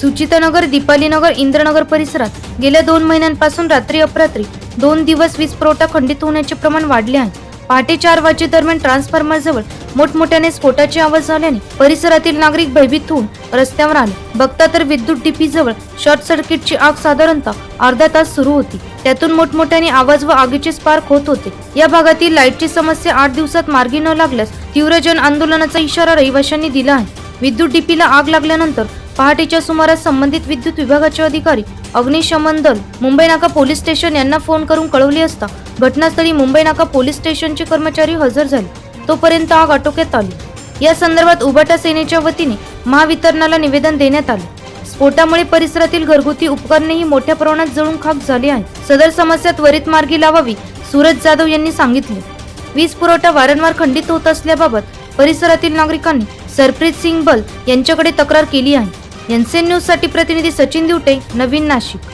सुचितानगर दीपालीनगर इंद्रनगर परिसरात गेल्या दोन महिन्यांपासून रात्री अपरात्री दोन दिवस वीज पुरवठा खंडित होण्याचे प्रमाण वाढले आहे. पहाटे चार वाजेदरम्यान ट्रान्सफॉर्मर जवळ मोठमोठ्याने स्फोटाचे आवाज झाल्याने परिसरातील नागरिक भयभीत होऊन रस्त्यावर आले. बघता तर विद्युत डीपी जवळ शॉर्ट सर्किटची आग साधारणतः अर्धा तास सुरू होती. त्यातून मोठमोठ्याने आवाज व आगीचे स्पार्क होत होते. या भागातील लाईटची समस्या आठ दिवसात मार्गी न लागल्यास तीव्र जन आंदोलनाचा इशारा रहिवाशांनी दिला आहे. विद्युत डीपीला आग लागल्यानंतर पहाटेच्या सुमारास संबंधित विद्युत विभागाचे अधिकारी अग्निशमन दल मुंबई नाका पोलीस स्टेशन यांना फोन करून कळवली असता घटनास्थळी मुंबई नाका पोलीस स्टेशनचे कर्मचारी हजर झाले. तोपर्यंत आग आटोक्यात आली. या संदर्भात उबाटा सेनेच्या वतीने महावितरणाला निवेदन देण्यात आले. स्फोटामुळे परिसरातील घरगुती उपकरणेही मोठ्या प्रमाणात जळून खाक झाली आहे सदर समस्या त्वरित मार्गी लावावी सूरज जाधव यांनी सांगितले. वीज पुरवठा वारंवार खंडित होत असल्याबाबत परिसरातील नागरिकांनी सरप्रीत सिंग बल यांच्याकडे तक्रार केली आहे. एनसीएन न्यूजसाठी प्रतिनिधी सचिन दिवटे नवीन नाशिक.